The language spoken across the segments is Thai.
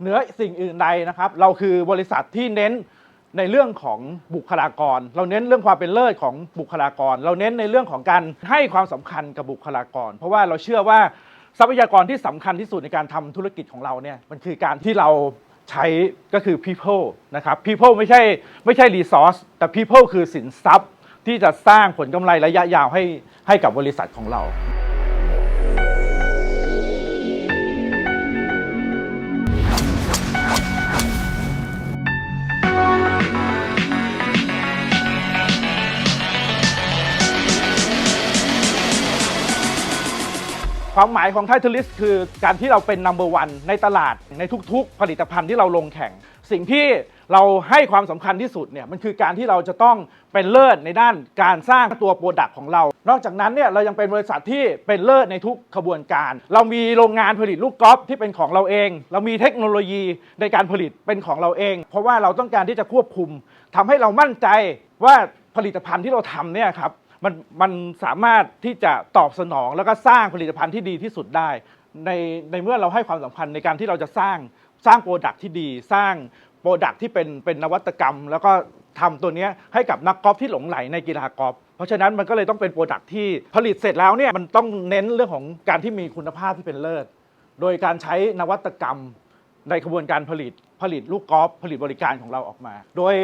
เหนือสิ่งอื่นใดนะครับ เราคือบริษัทที่เน้นในเรื่องของบุคลากร เราเน้นเรื่องความเป็นเลิศของบุคลากร เราเน้นในเรื่องของการให้ความสำคัญกับบุคลากร เพราะว่าเราเชื่อว่าทรัพยากรที่สำคัญที่สุดในการทำธุรกิจของเราเนี่ยมันคือการที่เราใช้ก็คือ people นะครับ people ไม่ใช่ไม่ใช่ resource แต่ people คือสินทรัพย์ที่จะสร้างผลกำไรระยะยาวให้ให้กับบริษัทของเรา ความหมายของไทท l ลิสคือการที่เราเป็น number one ในตลาดในทุกๆ ผลิตภัณฑ์ที่เราลงแข่ง สิ่งที่เราให้ความสำคัญที่สุดเนี่ยมันคือการที่เราจะต้องเป็นเลิศในด้านการสร้างตัวโปรดักต์ของเรา นอกจากนั้นเนี่ยเรายังเป็นบริษัทที่เป็นเลิศในทุกขบวนการ เรามีโรงงานผลิตลูกกอล์ฟที่เป็นของเราเอง เรามีเทคโนโลยีในการผลิตเป็นของเราเอง เพราะว่าเราต้องการที่จะควบคุมทำให้เรามั่นใจว่าผลิตภัณฑ์ที่เราทำเนี่ยครับ มันมันสามารถที่จะตอบสนองแล้วก็สร้างผลิตภัณฑ์ที่ดีที่สุดได้ ในในเมื่อเราให้ความสำคัญในการที่เราจะสร้างสร้างโปรดักที่ดี สร้างโปรดักที่เป็นเป็นนวัตกรรม แล้วก็ทำตัวเนี้ยให้กับนักกอล์ฟที่หลงไหลในกีฬากอล์ฟเพราะฉะนั้นมันก็เลยต้องเป็นโปรดักที่ผลิตเสร็จแล้วเนี่ยมันต้องเน้นเรื่องของการที่มีคุณภาพที่เป็นเลิศ โดยการใช้นวัตกรรมในกระบวนการผลิตผลิตลูกกอล์ฟผลิตบริการของเราออกมา โดย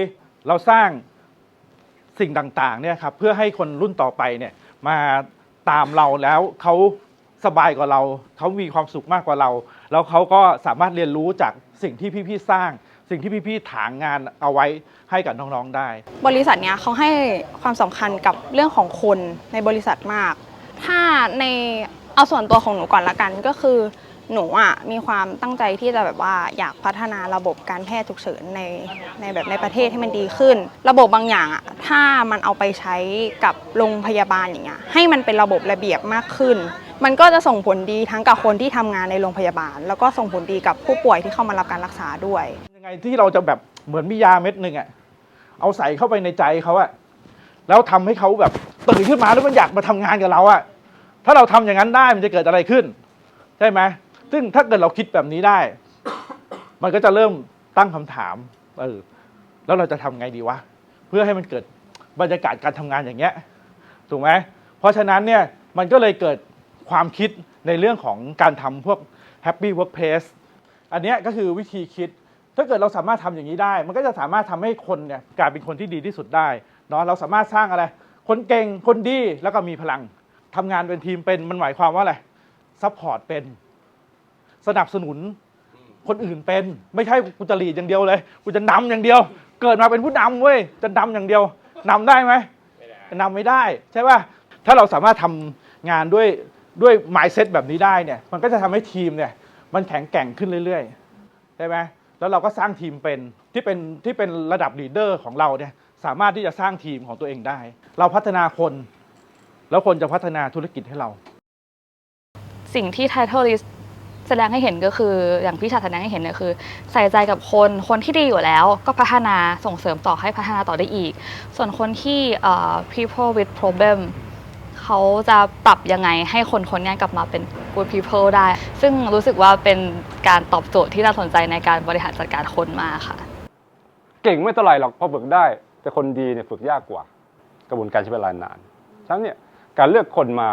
เราสร้าง สิ่งต่างๆเนี่ยครับเพื่อให้คนรุ่นต่อไปเนี่ยมาตามเราแล้วเขาสบายกว่าเราเขามีความสุขมากกว่าเรา แล้วเขาก็สามารถเรียนรู้จากสิ่งที่พี่ๆสร้าง สิ่งที่พี่ๆถางงานเอาไว้ให้กับน้องๆได้ บริษัทเนี้ยเขาให้ความสำคัญกับเรื่องของคนในบริษัทมาก ถ้าในเอาส่วนตัวของหนูก่อนละกันก็คือ หนูอะมีความตั้งใจที่จะแบบว่าอยากพัฒนาระบบการแพทย์ฉุกเฉินในในแบบในประเทศให้มันดีขึ้น ระบบบางอย่างอะถ้ามันเอาไปใช้กับโรงพยาบาลอย่างเงี้ยให้มันเป็นระบบระเบียบมากขึ้น มันก็จะส่งผลดีทั้งกับคนที่ทำงานในโรงพยาบาล แล้วก็ส่งผลดีกับผู้ป่วยที่เข้ามารับการรักษาด้วยยังไงที่เราจะแบบเหมือนมียาเม็ดหนึ่งอะเอาใส่เข้าไปในใจเขาอะแล้วทำให้เขาแบบตื่นขึ้นมาแล้วมันอยากมาทำงานกับเราอะถ้าเราทำอย่างนั้นได้มันจะเกิดอะไรขึ้นใช่ไหม ซึ่งถ้าเกิดเราคิดแบบนี้ได้ มันก็จะเริ่มตั้งคำถามเออแล้วเราจะทำไงดีวะเพื่อให้มันเกิดบรรยากาศการทำงานอย่างเงี้ยถูกไหมเพราะฉะนั้นเนี่ยมันก็เลยเกิดความคิดในเรื่องของการทำพวก Happy Workplace อันเนี้ยก็คือวิธีคิด ถ้าเกิดเราสามารถทำอย่างนี้ได้ มันก็จะสามารถทำให้คนเนี่ยกลายเป็นคนที่ดีที่สุดได้เนาะเราสามารถสร้างอะไร คนเก่งคนดีแล้วก็มีพลังทำงานเป็นทีมเป็นมันหมายความว่าอะไรซัพพอร์ตเป็น สนับสนุนคนอื่นเป็น ไม่ใช่กูจะหลีดอย่างเดียวเลยกูจะนำอย่างเดียว เกิดมาเป็นผู้นำเว้ยจะนำอย่างเดียวนำได้ไหมนำไม่ได้ใช่ป่ะถ้าเราสามารถทำงานด้วยด้วย mindset แบบนี้ได้เนี่ย มันก็จะทำให้ทีมเนี่ย มันแข็งแกร่งขึ้นเรื่อยๆใช่ไหมแล้วเราก็สร้างทีมเป็นที่เป็นที่เป็นระดับลีดเดอร์ของเราเนี่ยสามารถที่จะสร้างทีมของตัวเองได้ เราพัฒนาคน แล้วคนจะพัฒนาธุรกิจให้เรา สิ่งที่ Title List แสดงให้เห็นก็คืออย่างพี่ชาแสดงให้เห็นเนี่ยคือ ใส่ใจกับคนคนที่ดีอยู่แล้ว ก็พัฒนาส่งเสริมต่อให้พัฒนาต่อได้อีก ส่วนคนที่เอ่อ people with problem เขาจะปรับยังไงให้คนคนนี้กลับมาเป็น good people ได้ ซึ่งรู้สึกว่าเป็นการตอบโจทย์ที่น่าสนใจในการบริหารจัดการคนมากค่ะ เก่งไม่เท่าไหร่หรอกพอฝึกได้ แต่คนดีเนี่ยฝึกยากกว่า กระบวนการใช้เวลานานฉะนั้นเนี่ยการเลือกคนมา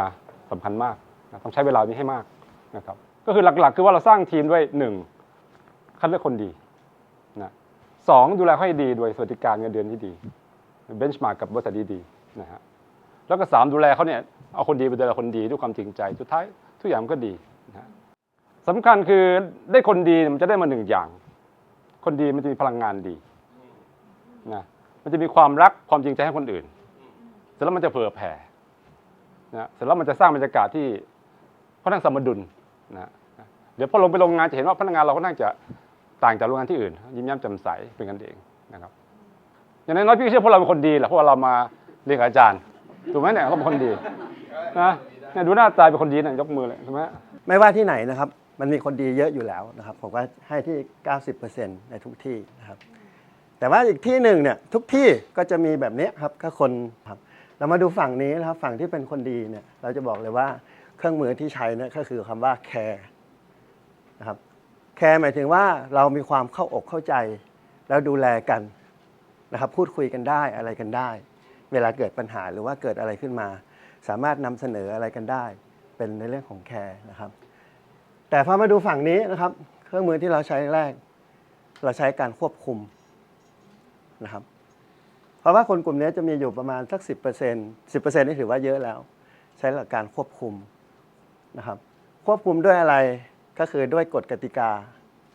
สำคัญมาก ต้องใช้เวลานี้ให้มากนะครับ ก็คือหลักๆ คือว่าเราสร้างทีมด้วยหนึ่งคัดเลือกคนดีนะสองดูแลเขาให้ดีโดยสวัสดิการเงินเดือนที่ดีเบนช์มาร์กกับบริษัทดีๆนะฮะแล้วก็สามดูแลเขาเนี่ยเอาคนดีไปดูแลคนดีด้วยความจริงใจ สุดท้ายทุกอย่างมันก็ดีนะฮะสำคัญคือได้คนดีมันจะได้มาหนึ่งอย่าง คนดีมันจะมีพลังงานดีนะมันจะมีความรักความจริงใจให้คนอื่น เสร็จแล้วมันจะเผื่อแผ่นะเสร็จแล้วมันจะสร้างบรรยากาศที่ค่อนข้างสมดุล นะเดี๋ยวพอลงไปโรงงานจะเห็นว่าพนักงานเราค่อนข้าจะต่างจากโรงงานที่อื่น ยิ้มแย้มแจ่มใสเป็นกันเองนะครับอย่างน้อยๆพี่ก็เชื่อพวกเราเป็นคนดีแหละเพราะว่าเรามาเรียนอาจารย์ถูกไหมเนี่ยเขาเป็นคนดีนะเนี่ยดูหน้าตาเป็นคนดีเนี่ยยกมือเลยถูกไหมไม่ว่าที่ไหนนะครับ มันมีคนดีเยอะอยู่แล้วนะครับ ผมก็ให้ที่ 90%ในทุกที่นะครับ แต่ว่าอีกที่หนึ่งเนี่ยทุกที่ก็จะมีแบบนี้ครับก็คนครับเรามาดูฝั่งนี้นะครับฝั่งที่เป็นคนดีเนี่ยเราจะบอกเลยว่า เครื่องมือที่ใช้นี่ยก็คือคำว่า care นะครับแคร์หมายถึงว่าเรามีความเข้าอกเข้าใจ แล้วดูแลกันนะครับ พูดคุยกันได้อะไรกันได้ เวลาเกิดปัญหาหรือว่าเกิดอะไรขึ้นมา สามารถนำเสนออะไรกันได้ เป็นในเรื่องของแคร์นะครับ แต่พอมาดูฝั่งนี้นะครับ เครื่องมือที่เราใช้แรก เราใช้การควบคุมนะครับเพราะว่าคนกลุ่มนี้จะมีอยู่ประมาณสัก 10% 10%นี่ถือว่าเยอะแล้ว ใช้หลักการควบคุม นะครับ ควบคุมด้วยอะไรก็คือด้วยกฎกติกา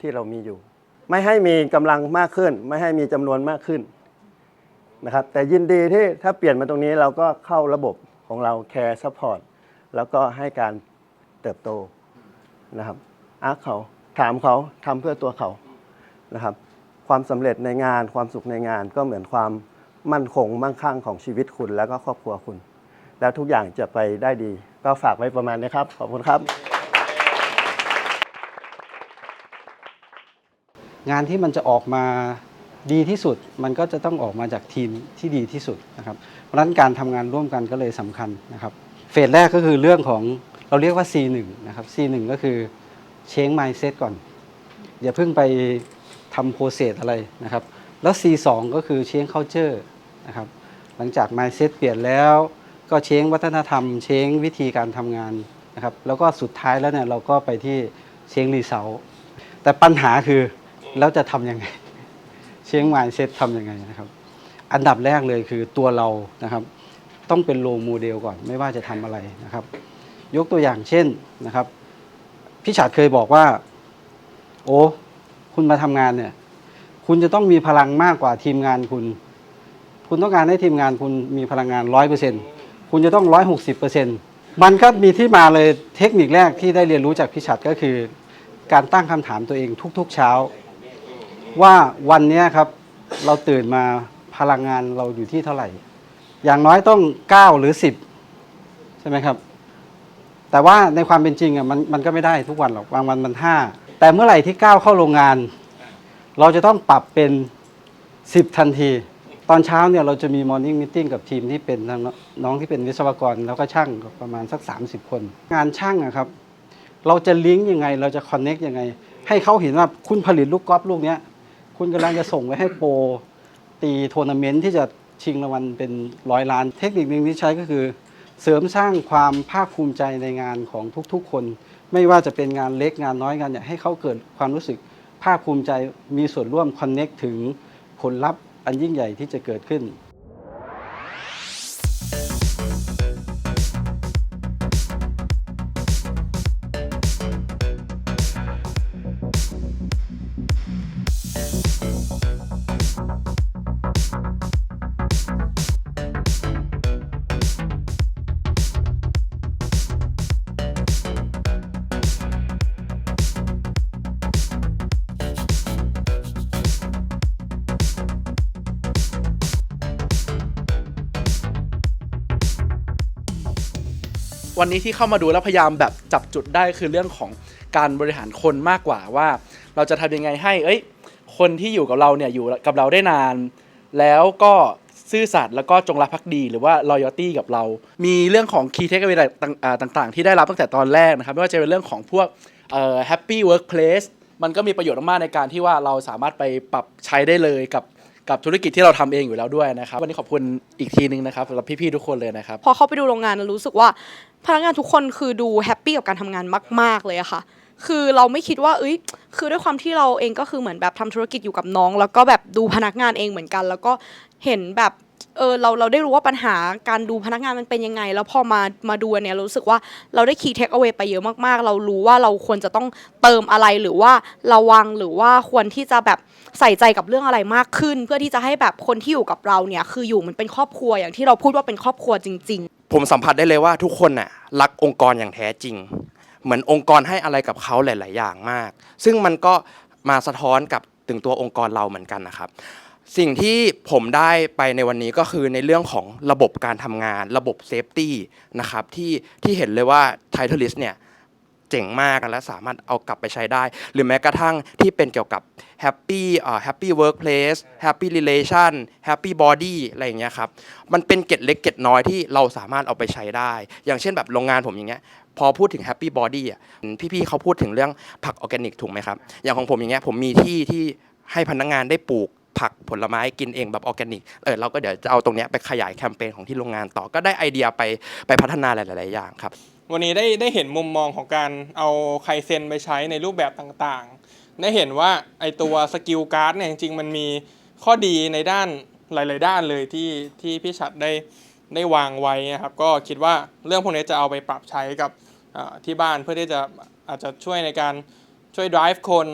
ที่เรามีอยู่ ไม่ให้มีกำลังมากขึ้น ไม่ให้มีจำนวนมากขึ้นนะครับ แต่ยินดีที่ถ้าเปลี่ยนมาตรงนี้เราก็เข้าระบบของเราแคร์ซัพพอร์ตแล้วก็ให้การเติบโตนะครับอาร์คเขาถามเขาทำเพื่อตัวเขานะครับ ความสำเร็จในงานความสุขในงานก็เหมือนความมั่นคงมั่งคั่งของชีวิตคุณ แล้วก็ครอบครัวคุณ แล้วทุกอย่างจะไปได้ดี ก็ฝากไว้ประมาณนี้ครับ ขอบคุณครับ งานที่มันจะออกมาดีที่สุดมันก็จะต้องออกมาจากทีมที่ดีที่สุดนะครับเพราะฉะนั้นการทำงานร่วมกันก็เลยสำคัญนะครับเฟสแรกก็คือเรื่องของเราเรียกว่า C1 นะครับ C1 ก็คือเชง mindset ก่อน อย่าเพิ่งไปทำโปรเซสอะไรนะครับ แล้ว C2 ก็คือเชง culture นะครับหลังจาก mindset เปลี่ยนแล้ว ก็เชงวัฒนธรรม เชงวิธีการทำงานนะครับแล้วก็สุดท้ายแล้วเนี่ยเราก็ไปที่เชงรีเซลแต่ปัญหาคือแล้วจะทำยังไง เชียง mindset ทำยังไงนะครับ อันดับแรกเลยคือตัวเรานะครับ ต้องเป็นโลโมเดลก่อนไม่ว่าจะทำอะไรนะครับ ยกตัวอย่างเช่นนะครับพี่ฉาดเคยบอกว่า โอ้คุณมาทำงานเนี่ย คุณจะต้องมีพลังมากกว่าทีมงานคุณ คุณต้องการให้ทีมงานคุณมีพลังงานร้อยเปอร์เซ็นต์ คุณจะต้องร้อยหกสิบเปอร์เซ็นมันก็มีที่มาเลยเทคนิคแรกที่ได้เรียนรู้จากพี่ฉัดก็คือ การตั้งคำถามตัวเองทุก ๆ เช้า ว่าวันนี้ครับเราตื่นมาพลังงานเราอยู่ที่เท่าไหร่ อย่างน้อยต้อง 9 หรือ 10 ใช่ไหมครับ แต่ว่าในความเป็นจริงอะมันมันก็ไม่ได้ทุกวันหรอกบางวันมัน 5 แต่เมื่อไหร่ที่ก้าเข้าโรงงาน เราจะต้องปรับเป็น 10 ทันที ตอนเช้าเนี่ยเราจะมีมอร์นิ่งมิ팅กับทีมที่เป็นน้องที่เป็นวิศวกรแล้วก็ช่างประมาณสัก 30 คน งานช่างอะครับเราจะลิงก์ยังไงเราจะคอนเน็กยังไง ให้เขาเห็นว่าคุณผลิตลูกกอล์ฟลูกเนี้ยคุณกำลังจะส่งไปให้โปรตีทัวร์นาเมนต์ที่จะชิงรางวัลเป็นร้อยล้าน เทคนิคหนึ่งที่ใช้ก็คือ เสริมสร้างความภาคภูมิใจในงานของทุกๆคน ไม่ว่าจะเป็นงานเล็กงานน้อยงานใหญ่ให้เขาเกิดความรู้สึกภาคภูมิใจมีส่วนร่วมคอนเน็กถึงผลลัพธ์ อันยิ่งใหญ่ที่จะเกิดขึ้น วันนี้ที่เข้ามาดูแล้วพยายามแบบจับจุดได้คือเรื่องของการบริหารคนมากกว่าว่า เราจะทำยังไงให้ เอ้ย คนที่อยู่กับเราเนี่ยอยู่กับเราได้นาน แล้วก็ซื่อสัตย์แล้วก็จงรักภักดีหรือว่า loyalty กับเรา มีเรื่องของ key takeaway ต่างต่างๆ ที่ได้รับตั้งแต่ตอนแรกนะครับ ไม่ว่าจะเป็นเรื่องของพวก happy workplace มันก็มีประโยชน์มากในการที่ว่าเราสามารถไปปรับใช้ได้เลยกับ กับธุรกิจที่เราทำเองอยู่แล้วด้วยนะครับ วันนี้ขอบคุณอีกทีนึงนะครับสำหรับพี่ๆทุกคนเลยนะครับ พอเข้าไปดูโรงงานรารู้สึกว่าพนักงานทุกคนคือดูแฮปปี้กับการทำงานมาก ๆ เลยอะค่ะ คือเราไม่คิดว่า เอ้ย คือด้วยความที่เราเองก็คือเหมือนแบบทำธุรกิจอยู่กับน้อง แล้วก็แบบดูพนักงานเองเหมือนกัน แล้วก็เห็นแบบ เออเราเราได้รู้ว่าปัญหาการดูพนักงานมันเป็นยังไง แล้วพอมามาดูอันเนี้ยรู้สึกว่าเราได้คีย์เทคเอาไว้ไปเยอะมากๆ เรารู้ว่าเราควรจะต้องเติมอะไรหรือว่าระวังหรือว่าควรที่จะแบบใส่ใจกับเรื่องอะไรมากขึ้น เพื่อที่จะให้แบบคนที่อยู่กับเราเนี่ยคืออยู่มันเป็นครอบครัวอย่างที่เราพูดว่าเป็นครอบครัวจริง ๆ ผมสัมผัสได้เลยว่าทุกคนน่ะรักองค์กรอย่างแท้จริง เหมือนองค์กรให้อะไรกับเขาหลาย ๆ อย่างมาก ซึ่งมันก็มาสะท้อนกับถึงตัวองค์กรเราเหมือนกันนะครับ สิ่งที่ผมได้ไปในวันนี้ก็คือในเรื่องของระบบการทำงาน ระบบเซฟตี้นะครับที่ที่เห็นเลยว่า Titleist เนี่ยเจ๋งมากและสามารถเอากลับไปใช้ได้ หรือแม้กระทั่งที่เป็นเกี่ยวกับ happy เอ่อ happy workplace happy relation happy body อะไรอย่างเงี้ยครับมันเป็นเกร็ดเล็กเกร็ดน้อยที่เราสามารถเอาไปใช้ได้ อย่างเช่นแบบโรงงานผมอย่างเงี้ยพอพูดถึง happy body อะพี่ๆเขาพูดถึงเรื่องผักออร์แกนิกถูกไหมครับอย่างของผมอย่างเงี้ยผมมีที่ที่ให้พนักงานได้ปลูก ผักผลไม้กินเองแบบออร์แกนิกเออเราก็เดี๋ยวจะเอาตรงเนี้ยไปขยายแคมเปญของที่โรงงานต่อก็ได้ไอเดียไปไปพัฒนาหลาย ๆ อย่างครับวันนี้ได้ได้เห็นมุมมองของการเอาไคเซนไปใช้ในรูปแบบต่างๆ ได้เห็นว่าไอตัวสกิลการ์ดเนี่ยจริงๆ มันมีข้อดีในด้านหลาย ๆ ด้านเลยที่ที่พี่ชัดได้ได้วางไว้นะครับ ก็คิดว่าเรื่องพวกนี้จะเอาไปปรับใช้กับที่บ้านเพื่อที่จะอาจจะช่วยในการช่วย drive คน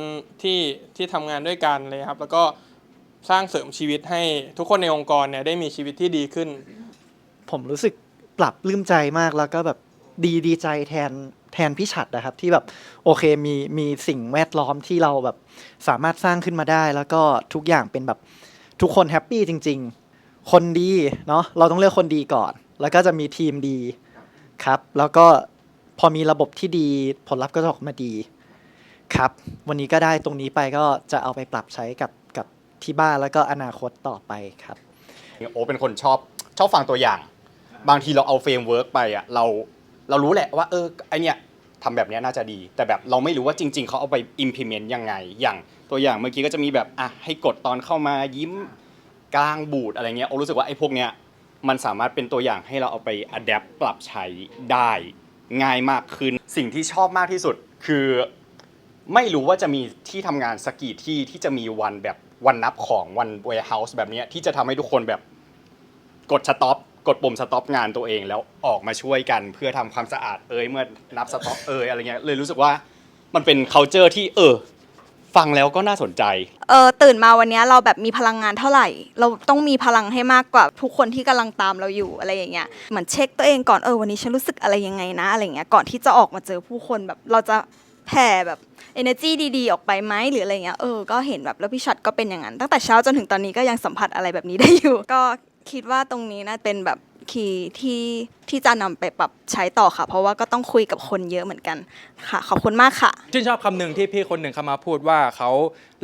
ที่ที่ทำงานด้วยกันเลยครับ แล้วก็ สร้างเสริมชีวิตให้ทุกคนในองค์กรเนี่ยได้มีชีวิตที่ดีขึ้น ผมรู้สึกปรับลื้มใจมากแล้วก็แบบดีดีใจแทนแทนพี่ฉัดนะครับ ที่แบบโอเคมีมีสิ่งแวดล้อมที่เราแบบสามารถสร้างขึ้นมาได้ แล้วก็ทุกอย่างเป็นแบบทุกคนแฮปปี้จริง ๆ คนดีเนาะเราต้องเลือกคนดีก่อน แล้วก็จะมีทีมดีครับ แล้วก็พอมีระบบที่ดีผลลัพธ์ก็จะออกมาดีครับ วันนี้ก็ได้ตรงนี้ไปก็จะเอาไปปรับใช้กับ ที่บ้านแล้วก็อนาคตต่อไปครับ โอเป็นคนชอบชอบฟังตัวอย่าง บางทีเราเอาเฟรมเวิร์กไปอะเราเรารู้แหละว่าเออไอเนี้ยทำแบบเนี้ยน่าจะดี แต่แบบเราไม่รู้ว่าจริง ๆเขาเอาไป implement ยังไง อย่างตัวอย่างเมื่อกี้ก็จะมีแบบอะให้กดตอนเข้ามายิ้มกลางบูดอะไรเงี้ยโอรู้สึกว่าไอ้พวกเนี้ยมันสามารถเป็นตัวอย่างให้เราเอาไป adapt ปรับใช้ได้ง่ายมากขึ้น สิ่งที่ชอบมากที่สุดคือไม่รู้ว่าจะมีที่ทำงานสกกี่ที่ที่จะมีวันแบบ วันนับของวัน warehouse แบบนี้ที่จะทำให้ทุกคนแบบกดสต็อปกดปุ่มสต็อปงานตัวเองแล้วออกมาช่วยกันเพื่อทำความสะอาดเอ่ยเมื่อนับสต็อปเอ่ยอะไรเงี้ยเลยรู้สึกว่ามันเป็น culture ที่เออ ฟังแล้วก็น่าสนใจเออตื่นมาวันนี้เราแบบมีพลังงานเท่าไหร่ เราต้องมีพลังให้มากกว่าทุกคนที่กำลังตามเราอยู่อะไรอย่างเงี้ยเหมือนเช็คตัวเองก่อนเออวันนี้ฉันรู้สึกอะไรยังไงนะอะไรเงี้ยก่อนที่จะออกมาเจอผู้คนแบบเราจะแผ่แบบ energy ดีๆ ออกไปไหมหรืออะไรเงี้ยเออก็เห็นแบบแล้วพี่ชัดก็เป็นอย่างนั้นตั้งแต่เช้าจนถึงตอนนี้ก็ยังสัมผัสอะไรแบบนี้ได้อยู่ ก็คิดว่าตรงนี้น่าเป็นแบบคีย์ที่ที่จะนำไปปรับใช้ต่อค่ะ เพราะว่าก็ต้องคุยกับคนเยอะเหมือนกันค่ะ ขอบคุณมากค่ะ ชื่นชอบคำหนึ่งที่พี่คนหนึ่งเขามาพูดว่าเขา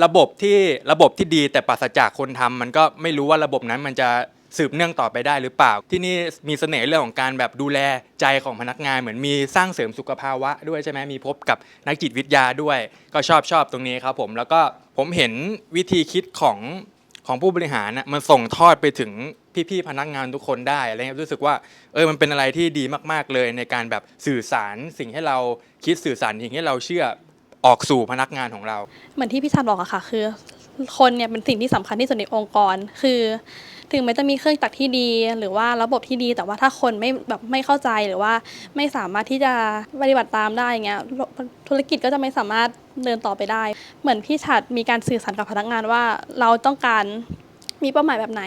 ระบบที่ระบบที่ดีแต่ปราศจากคนทำมันก็ไม่รู้ว่าระบบนั้นมันจะ สืบเนื่องต่อไปได้หรือเปล่า ที่นี่มีเสน่ห์เรื่องของการแบบดูแลใจของพนักงานเหมือนมีสร้างเสริมสุขภาวะด้วยใช่ไหมมีพบกับนักจิตวิทยาด้วย ก็ชอบชอบตรงนี้ครับผมแล้วก็ผมเห็นวิธีคิดของของผู้บริหารนะมันส่งทอดไปถึงพี่ๆพนักงานทุกคนได้อะไรเงี้ยรู้สึกว่าเออมันเป็นอะไรที่ดีมากๆเลยในการแบบสื่อสารสิ่งให้เราคิดสื่อสารสิ่งให้เราเชื่อออกสู่พนักงานของเรา เหมือนที่พี่ชันบอกอะค่ะ คือ คนเนี่ยเป็นสิ่งที่สำคัญที่สุดในองค์กร คือ ถึงแม้จะมีเครื่องจักรที่ดี หรือว่าระบบที่ดี แต่ว่าถ้าคนไม่แบบไม่เข้าใจหรือว่าไม่สามารถที่จะปฏิบัติตามได้อย่างเงี้ยธุรกิจก็จะไม่สามารถเดินต่อไปได้ เหมือนพี่ชัดมีการสื่อสารกับพนักงานว่าเราต้องการมีเป้าหมายแบบไหน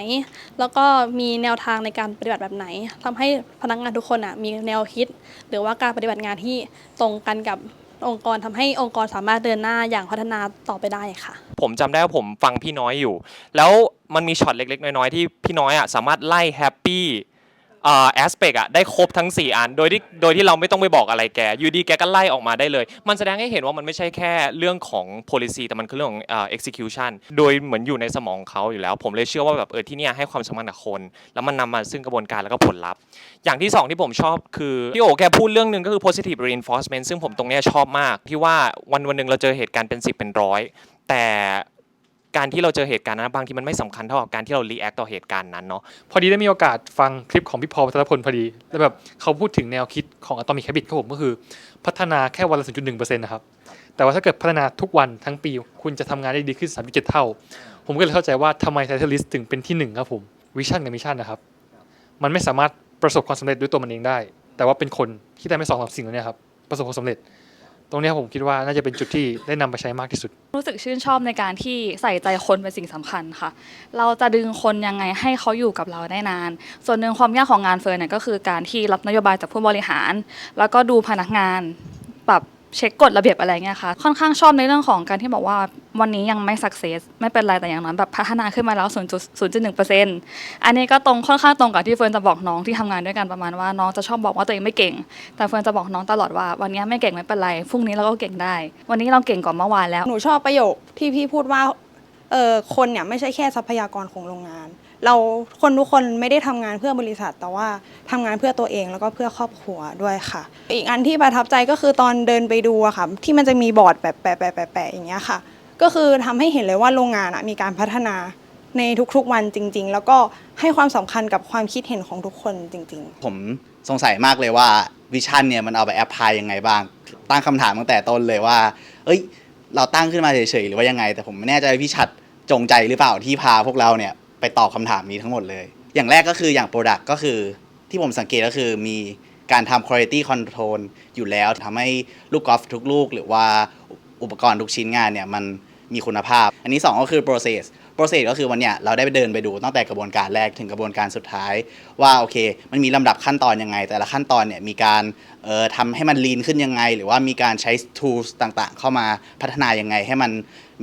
แล้วก็มีแนวทางในการปฏิบัติแบบไหนทำให้พนักงานทุกคนอะมีแนวคิด หรือว่าการปฏิบัติงานที่ตรงกันกับองค์กรทำให้องค์กรสามารถเดินหน้าอย่างพัฒนาต่อไปได้ค่ะ ผมจำได้ว่าผมฟังพี่น้อยอยู่ แล้ว มันมีช็อตเล็กๆ น้อยๆ ที่พี่น้อยอะสามารถไล่แฮปปี้แอสเปกอะได้ครบทั้ง 4 อัน โดยที่โดยที่เราไม่ต้องไปบอกอะไรแกอยู่ดีแกก็ไล่ออกมาได้เลย มันแสดงให้เห็นว่ามันไม่ใช่แค่เรื่องของ policy แต่มันคือเรื่องของเอ่อ execution โดยเหมือนอยู่ในสมองเขาอยู่แล้ว ผมเลยเชื่อว่าแบบเออที่เนี่ยให้ความสำคัญกับคน แล้วมันนำมาซึ่งกระบวนการแล้วก็ผลลัพธ์ อย่างที่สองที่ผมชอบคือพี่โอแกพูดเรื่องหนึ่งก็คือ positive reinforcement ซึ่งผมตรงเนี้ยชอบมากที่ว่าวันวันหนึ่งเราเจอเหตุการณ์เป็น 10 เป็นร้อยแต่ การที่เราเจอเหตุการณ์นั้นบางทีมันไม่สำคัญเท่ากับการที่เรา react ต่อเหตุการณ์นั้นเนาะ พอดีได้มีโอกาสฟังคลิปของพี่พอลพัทรพลพอดี แล้วแบบเขาพูดถึงแนวคิดของ Atomic Habit ครับผมก็คือ พัฒนาแค่วันละ 0.1%นะครับ แต่ว่าถ้าเกิดพัฒนาทุกวันทั้งปี คุณจะทำงานได้ดีขึ้น 3.7 เท่า ผมก็เลยเข้าใจว่าทำไม Titleist ถึงเป็นที่หนึ่งครับผมวิชั่นกับมิชชั่นนะครับ มันไม่สามารถประสบความสำเร็จด้วยตัวมันเองได้ แต่ว่าเป็นคนที่ได้ไม่สองสามสิ่งเหล่านี้ครับประสบความสำเร็จ ตรงนี้ผมคิดว่าน่าจะเป็นจุดที่ได้นำไปใช้มากที่สุด รู้สึกชื่นชอบในการที่ใส่ใจคนเป็นสิ่งสำคัญค่ะ เราจะดึงคนยังไงให้เขาอยู่กับเราได้นาน ส่วนหนึ่งความยากของงานเฟิร์นเนี่ยก็คือการที่รับนโยบายจากผู้บริหาร แล้วก็ดูพนักงานปรับเช็คกฎระเบียบอะไรเงี้ยค่ะ ค่อนข้างชอบในเรื่องของการที่บอกว่า วันนี้ยังไม่สักเซสไม่เป็นไรแต่อย่างน้อยแบบพัฒนาขึ้นมาแล้ว0.1%อันนี้ก็ตรงค่อนข้างตรงกับที่เฟิร์นจะบอกน้องที่ทำงานด้วยกันประมาณว่าน้องจะชอบบอกว่าตัวเองไม่เก่ง แต่เฟิร์นจะบอกน้องตลอดว่าวันนี้ไม่เก่งไม่เป็นไรพรุ่งนี้เราก็เก่งได้ วันนี้เราเก่งกว่าเมื่อวานแล้วหนูชอบประโยคที่พี่พูดว่าเออคนเนี่ยไม่ใช่แค่ทรัพยากรของโรงงาน เราคนทุกคนไม่ได้ทำงานเพื่อบริษัท แต่ว่าทำงานเพื่อตัวเองแล้วก็เพื่อครอบครัวด้วยค่ะ อีกอันที่ประทับใจก็คือตอนเดินไปดูอะค่ะที่มันจะมีบอร์ดแบบแปะแปะแปะแปะอย่างเงี้ยค่ะ ก็คือทำให้เห็นเลยว่าโรงงานมีการพัฒนาในทุกๆวันจริง ๆ แล้วก็ให้ความสำคัญกับความคิดเห็นของทุกคนจริง ๆ ผมสงสัยมากเลยว่าวิชั่นเนี่ยมันเอาไปแอพพลายยังไงบ้าง ตั้งคำถามตั้งแต่ต้นเลยว่า เอ้ย เราตั้งขึ้นมาเฉยๆหรือว่ายังไง แต่ผมไม่แน่ใจพี่ชัดจงใจหรือเปล่าที่พาพวกเราเนี่ยไปตอบคำถามนี้ทั้งหมดเลย อย่างแรกก็คืออย่าง Product ก็คือที่ผมสังเกตก็คือมีการทำ quality control อยู่แล้วทำให้ลูกกอล์ฟทุกลูก หรือว่าอุปกรณ์ทุกชิ้นงานเนี่ยมัน มีคุณภาพ อันที่สองก็คือ process process ก็คือวันเนี้ยเราได้ไปเดินไปดูตั้งแต่กระบวนการแรกถึงกระบวนการสุดท้าย ว่าโอเค มันมีลำดับขั้นตอนยังไง แต่ละขั้นตอนเนี่ยมีการเอ่อทำให้มันลีนขึ้นยังไง หรือว่ามีการใช้ tools ต่างๆ เข้ามาพัฒนายังไง ให้มัน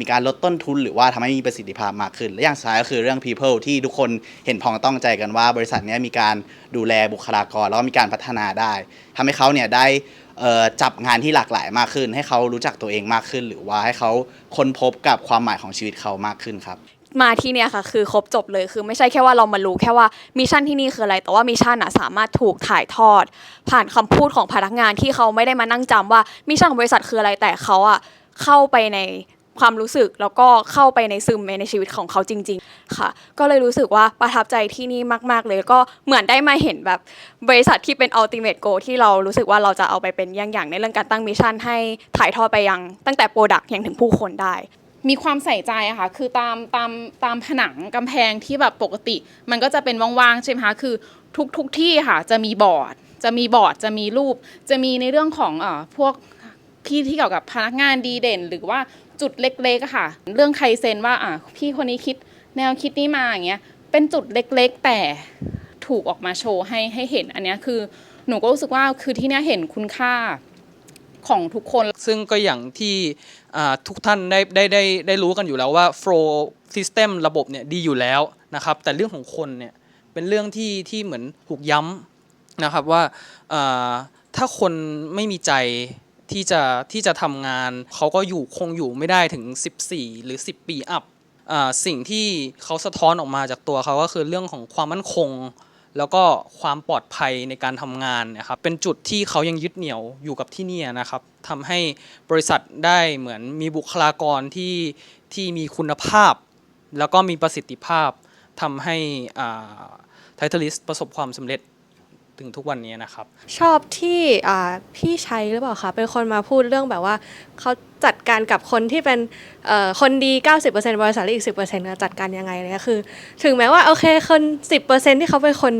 มีการลดต้นทุน หรือว่าทำให้มีประสิทธิภาพมากขึ้น และอย่างสุดท้ายก็คือเรื่อง people ที่ทุกคนเห็นพ้องต้องใจกันว่า บริษัทเนี้ยมีการดูแลบุคลากรแล้วก็มีการพัฒนาได้ทำให้เขาเนี่ยได้ จับงานที่หลากหลายมากขึ้น ให้เขารู้จักตัวเองมากขึ้น หรือว่าให้เขาค้นพบกับความหมายของชีวิตเขามากขึ้นครับมาที่เนี่ยค่ะคือครบจบเลยคือไม่ใช่แค่ว่าเรามารู้แค่ว่ามิชชั่นที่นี่คืออะไร แต่ว่ามิชชั่นอะสามารถถูกถ่ายทอด ผ่านคำพูดของพนักงานที่เขาไม่ได้มานั่งจำว่ามิชชั่นของบริษัทคืออะไรแต่เขาอะเข้าไปใน ความรู้สึกแล้วก็เข้าไปในซึมในชีวิตของเขาจริง ๆ ค่ะ ก็เลยรู้สึกว่าประทับใจที่นี่มาก ๆ เลยก็เหมือนได้มาเห็นแบบบริษัทที่เป็น ultimate goal ที่เรารู้สึกว่าเราจะเอาไปเป็นอย่างอย่างในเรื่องการตั้งมิชชั่นให้ถ่ายทอดไปยังตั้งแต่โปรดักต์ยังถึงผู้คนได้มีความใส่ใจอะค่ะ คือตามตามตามผนังกำแพงที่แบบปกติ มันก็จะเป็นว่างๆใช่ไหมคะ คือทุกทุกที่ค่ะ จะมีบอร์ด จะมีบอร์ด จะมีรูป จะมีในเรื่องของเอ่อพวกที่ที่เกี่ยวกับพนักงานดีเด่น หรือว่า จุดเล็กๆอะค่ะ เรื่องใครเซ็นว่าอะพี่คนนี้คิดแนวคิดนี้มาอย่างเงี้ยเป็นจุดเล็กๆ แต่ถูกออกมาโชว์ให้ให้เห็นอันเนี้ยคือหนูก็รู้สึกว่าคือที่เนี้ยเห็นคุณค่าของทุกคน ซึ่งก็อย่างที่ทุกท่านได้ได้ได้ได้รู้กันอยู่แล้วว่า flow system ระบบเนี่ยดีอยู่แล้วนะครับ แต่เรื่องของคนเนี่ยเป็นเรื่องที่ที่เหมือนถูกย้ำนะครับว่าถ้าคนไม่มีใจ ที่จะที่จะทำงาน เขาก็อยู่คงอยู่ไม่ได้ถึง 14 หรือ 10 ปีอัพสิ่งที่เขาสะท้อนออกมาจากตัวเขาก็คือเรื่องของความมั่นคง แล้วก็ความปลอดภัยในการทำงานนะครับเป็นจุดที่เขายังยึดเหนี่ยวอยู่กับที่นี่นะครับทำให้บริษัทได้เหมือนมีบุคลากรที่ที่มีคุณภาพ แล้วก็มีประสิทธิภาพทำให้ไททลิสประสบความสำเร็จ ถึงทุกวันนี้นะครับ ชอบที่พี่ชัยหรือเปล่าคะเป็นคนมาพูดเรื่องแบบว่าเขาจัดการกับคนที่เป็นเอ่อคนดี 90%บริษัทอีก 10%จัดการยังไงเลยคือ ถึงแม้ว่าโอเคคน 10%ที่เขาเป็นคน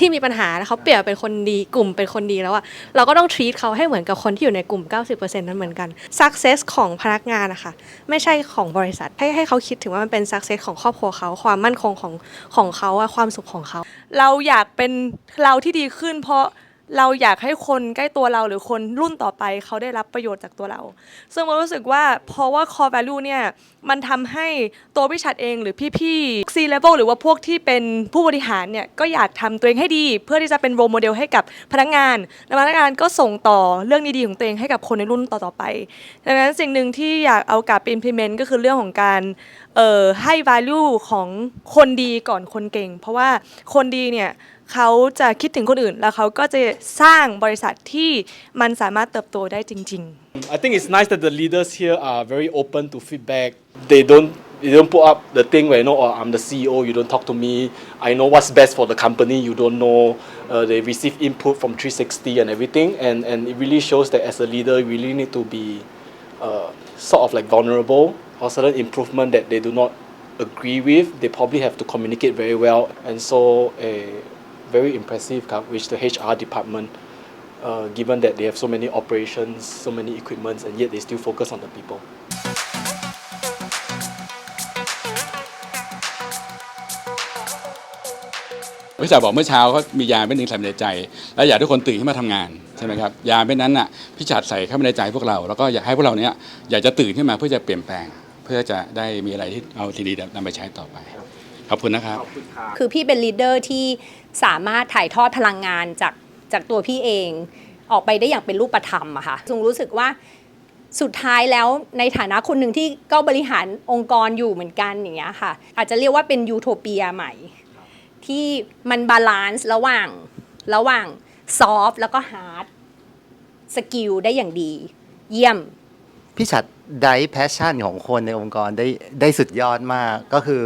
ที่มีปัญหาแล้วเขาเปลี่ยนเป็นคนดีกลุ่มเป็นคนดีแล้วอะเราก็ต้อง treat เขาให้เหมือนกับคนที่อยู่ในกลุ่ม 90%นั้นเหมือนกัน success ของพนักงานนะคะไม่ใช่ของบริษัทให้ให้เขาคิดถึงว่ามันเป็น success ของครอบครัวเขาความมั่นคงของของเขาอะความสุขของเขา เราอยากเป็นเราที่ดีขึ้นเพราะ เราอยากให้คนใกล้ตัวเราหรือคนรุ่นต่อไปเขาได้รับประโยชน์จากตัวเรา ซึ่งมันรู้สึกว่าเพราะว่า core value เนี่ยมันทำให้ตัวพี่ชัดเองหรือพี่ๆ C level หรือว่าพวกที่เป็นผู้บริหารเนี่ยก็อยากทำตัวเองให้ดี เพื่อที่จะเป็น role model ให้กับพนักงานและพนักงานก็ส่งต่อเรื่องดีๆของตัวเองให้กับคนในรุ่นต่อๆไปดังนั้นสิ่งหนึ่งที่อยากเอากลับไป implement ก็คือเรื่องของการออให้ value ของคนดีก่อนคนเก่ง เพราะว่าคนดีเนี่ย เขาจะคิดถึงคนอื่น แล้วเขาก็จะสร้างบริษัทที่มันสามารถเติบโตได้จริง ๆ I think it's nice that the leaders here are very open to feedback. They don't they don't put up the thing where you know, oh, I'm the CEO, you don't talk to me. I know what's best for the company, you don't know. Uh, they receive input from 360 and everything, and and it really shows that as a leader, you really need to be uh, sort of like vulnerable or certain improvement that they do not agree with. They probably have to communicate very well, and so a very impressive, ครับ, which the HR department uh, given that they have so many operations, so many equipments, and yet they still focus on the people. พี่จ๋าบอกเมื่อเช้าเขามียาเป็นหนึ่งใส่ในใจ แล้วอยากให้ทุกคนตื่นขึ้นมาทำงานใช่ไหมครับยาเป็นนั้นน่ะพี่จัดใส่เข้ามาในใจพวกเรา แล้วก็อยากให้พวกเราเนี้ยอยากจะตื่นขึ้นมาเพื่อจะเปลี่ยนแปลงพื่อจะได้มีอะไรที่เอาทีดีนำไปใช้ต่อไปขอบคุณนะครับ คือพี่เป็นลีดเดอร์ที่ สามารถถ่ายทอดพลังงานจากจากตัวพี่เองออกไปได้อย่างเป็นรูปธรรมอะค่ะซุงรู้สึกว่าสุดท้ายแล้วในฐานะคนหนึ่งที่ก็บริหารองค์กรอยู่เหมือนกันอย่างเงี้ยค่ะ อาจจะเรียกว่าเป็นยูโทเปียใหม่ ที่มันบาลานซ์ระหว่างระหว่างซอฟต์แล้วก็ฮาร์ดสกิลได้อย่างดี เยี่ยม พี่ชัด ได้แพชชั่นของคนในองค์กรได้ได้สุดยอดมาก ก็คือ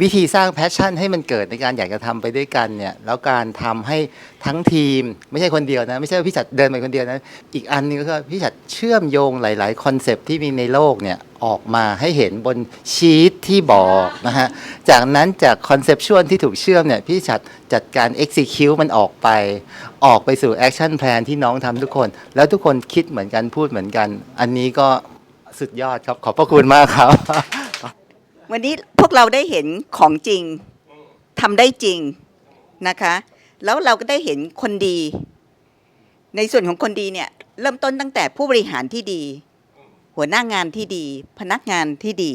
วิธีสร้างแพชชั่นให้มันเกิดในการอยากจะทำไปด้วยกันเนี่ยแล้วการทำให้ทั้งทีม ไม่ใช่คนเดียวนะ ไม่ใช่ว่าพี่ชัดเดินไปคนเดียวนะ อีกอันนึงก็คือพี่ชัดเชื่อมโยงหลาย ๆ คอนเซปต์ที่มีในโลกเนี่ยออกมาให้เห็นบนชีตที่บอกนะฮะ จากนั้นจากคอนเซปชวลที่ถูกเชื่อมเนี่ยพี่ชัดจัดการ execute มันออกไป ออกไปสู่ action plan ที่น้องทำทุกคน แล้วทุกคนคิดเหมือนกันพูดเหมือนกัน อันนี้ก็ สุดยอดครับ ขอบพระคุณมากครับ วันนี้พวกเราได้เห็นของจริงทำได้จริงนะคะ แล้วเราก็ได้เห็นคนดี ในส่วนของคนดีเนี่ย เริ่มต้นตั้งแต่ผู้บริหารที่ดี หัวหน้างานที่ดี พนักงานที่ดี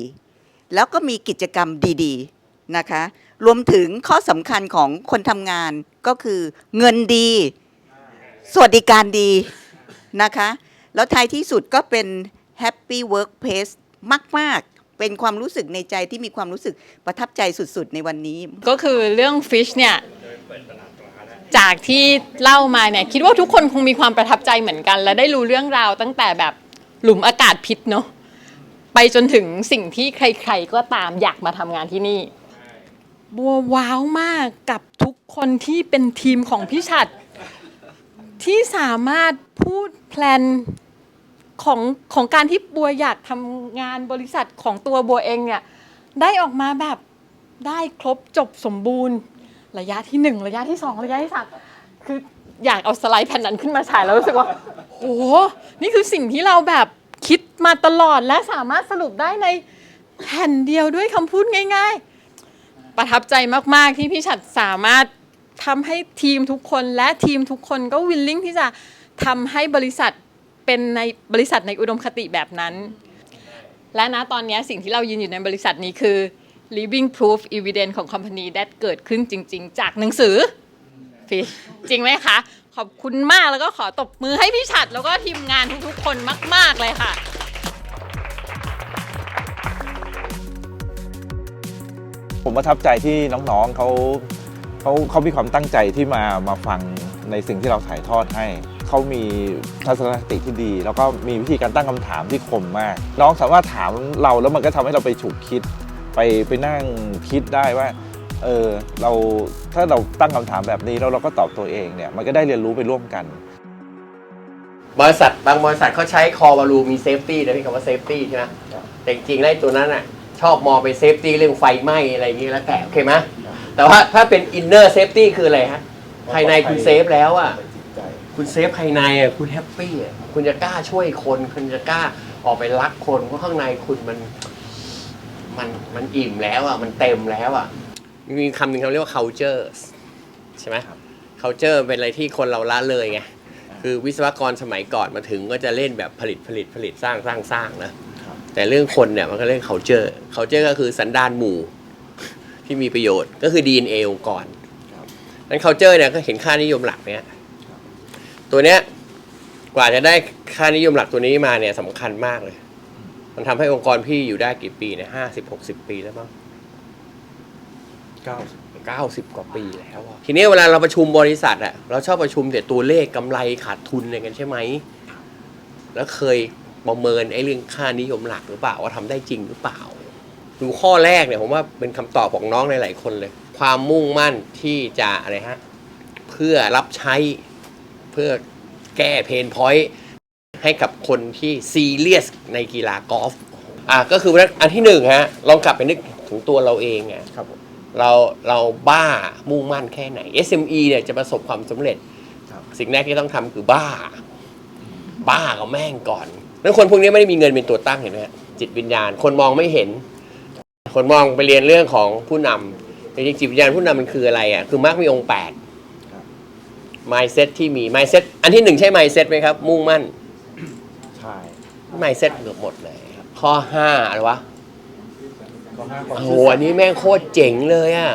แล้วก็มีกิจกรรมดีๆนะคะ รวมถึงข้อสำคัญของคนทำงานก็คือเงินดี สวัสดิการดีนะคะ แล้วท้ายที่สุดก็เป็น Happy Workplace มาก ๆ เป็นความรู้สึกในใจที่มีความรู้สึกประทับใจสุดๆ ในวันนี้ ก็คือเรื่องฟิชเนี่ยจากที่เล่ามาเนี่ยคิดว่าทุกคนคงมีความประทับใจเหมือนกัน และได้รู้เรื่องราวตั้งแต่แบบหลุมอากาศพิษเนาะไปจนถึงสิ่งที่ใครๆก็ตามอยากมาทำงานที่นี่ บัวว้าวมากกับทุกคนที่เป็นทีมของพี่ชัด ที่สามารถพูดแพลน ของของการที่บัวอยากทำงานบริษัทของตัวบัวเองเนี่ยได้ออกมาแบบได้ครบจบสมบูรณ์ ระยะที่หนึ่งระยะที่สองระยะที่สามคืออยากเอาสไลด์แผ่นนั้นขึ้นมาฉายแล้วรู้สึกว่าโอ้โหนี่คือสิ่งที่เราแบบคิดมาตลอดและสามารถสรุปได้ในแผ่นเดียวด้วยคำพูดง่าย ๆ ประทับใจมาก ๆ ที่พี่ฉัดสามารถทำให้ทีมทุกคนและทีมทุกคนก็วิลลิ่งที่จะทำให้บริษัท เป็นในบริษัทในอุดมคติแบบนั้น และนะตอนนี้สิ่งที่เรายืนอยู่ในบริษัทนี้คือ living proof evidence ของ company that เกิดขึ้นจริง ๆ จากหนังสือ Fish จริงไหมคะ ขอบคุณมากแล้วก็ขอตบมือให้พี่ฉัดแล้วก็ทีมงานทุกๆคนมาก ๆ เลยค่ะผมประทับใจที่น้องๆเขาเขาเขามีความตั้งใจที่มามาฟังในสิ่งที่เราถ่ายทอดให้ เขามีทัศนคติที่ดี แล้วก็มีวิธีการตั้งคำถามที่คมมาก น้องสามารถถามเราแล้วมันก็ทำให้เราไปฉุกคิด ไปไปนั่งคิดได้ว่าเออเราถ้าเราตั้งคำถามแบบนี้แล้วเราก็ตอบตัวเองเนี่ยมันก็ได้เรียนรู้ไปร่วมกัน บริษัทบางบริษัทเขาใช้คอวาลูมีเซฟตี้นะพี่คำว่าเซฟตี้ใช่ไหมแต่จริงๆแล้วไอ้ตัวนั้นอะชอบมองไปเซฟตี้เรื่องไฟไหม้อะไรอย่างนี้แล้วแต่โอเคไหมแต่ว่าถ้าเป็นอินเนอร์เซฟตี้คืออะไรฮะภายในคุณเซฟแล้วอะ คุณเซฟภายในอะคุณแฮปปี้อะคุณจะกล้าช่วยคนคุณจะกล้าออกไปรักคนเพราะข้างในคุณมัน มันมันอิ่มแล้วอะมันเต็มแล้วอะมีคำหนึ่งเขาเรียกว่า culture ใช่ไหม culture เป็นอะไรที่คนเราละเลยไงคือวิศวกรสมัยก่อนมาถึงก็จะเล่นแบบผลิตผลิตผลิตสร้างสร้างสร้างนะแต่เรื่องคนเนี่ยมันก็เรื่อง culture culture ก็คือสันดานหมู่ที่มีประโยชน์ก็คือ DNA องค์กรนั้น culture เนี่ยก็เห็นค่านิยมหลักเนี่ย ตัวเนี้ยกว่าจะได้ค่านิยมหลักตัวนี้มาเนี่ยสำคัญมากเลย มันทำให้องค์กรพี่อยู่ได้กี่ปีเนี่ยห้าสิบหกสิบปีแล้วมั้งเก้าสิบกว่าปีแล้วอะทีนี้เวลาเราประชุมบริษัทอะเราชอบประชุมแต่ตัวเลขกำไรขาดทุนอะไรกันใช่ไหม แล้วเคยประเมินไอ้เรื่องค่านิยมหลักหรือเปล่าว่าทำได้จริงหรือเปล่า ดูข้อแรกเนี่ยผมว่าเป็นคำตอบของน้องในหลายคนเลย ความมุ่งมั่นที่จะอะไรฮะ เพื่อรับใช้เพื่อแก้เพนพอยต์ให้กับคนที่ซีเรียสในกีฬากอล์ฟอะก็คืออันที่หนึ่งฮะลองกลับไปนึกถึงตัวเราเองอะครับเราเราบ้ามุ่งมั่นแค่ไหน SME เนี่ยจะประสบความสำเร็จ สิ่งแรกที่ต้องทำคือบ้า บ้ากับแม่งก่อนนั้นคนพวกนี้ไม่ได้มีเงินเป็นตัวตั้งเห็นไหมฮะจิตวิญญาณ คนมองไม่เห็น คนมองไปเรียนเรื่องของผู้นำแต่จริงๆจิตวิญญาณผู้นำมันคืออะไรอะคือมรรคมีองค์แปด mindset ที่มี mindset อันที่หนึ่งใช่ mindset ไหมครับ มุ่งมั่น ใช่ mindset เกือบหมดเลยข้อห้าอะไรวะโอ้โหอันนี้แม่งโคตรเจ๋งเลยอะ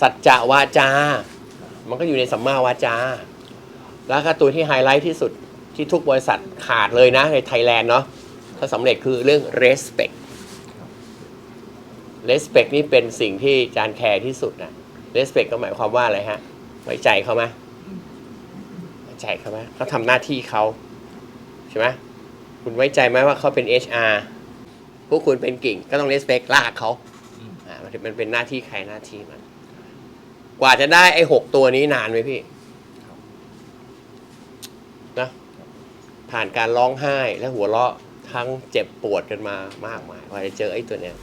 สัจจะวาจา มันก็อยู่ในสัมมาวาจา แล้วก็ตัวที่ไฮไลท์ที่สุดที่ทุกบริษัทขาดเลยนะ ในไทยแลนด์เนาะถ้าสำเร็จคือเรื่อง respect respect นี่เป็นสิ่งที่จานแคร์ที่สุดนะ respect ก็หมายความว่าอะไรฮะ ไว้ใจเขาไหมไว้ใจเขาไหมเขาทำหน้าที่เขาใช่ไหมคุณไว้ใจไหมว่าเขาเป็น HR พวกคุณเป็นกิ่งก็ต้อง respect ลากเขาอ่ามันมันเป็นหน้าที่ใครหน้าที่มัน กว่าจะได้ไอ้หกตัวนี้นานไหมพี่นะผ่านการร้องไห้และหัวเราะทั้งเจ็บปวดกันมามากมายกว่าจะเจอไอ้ตัวเนี้ย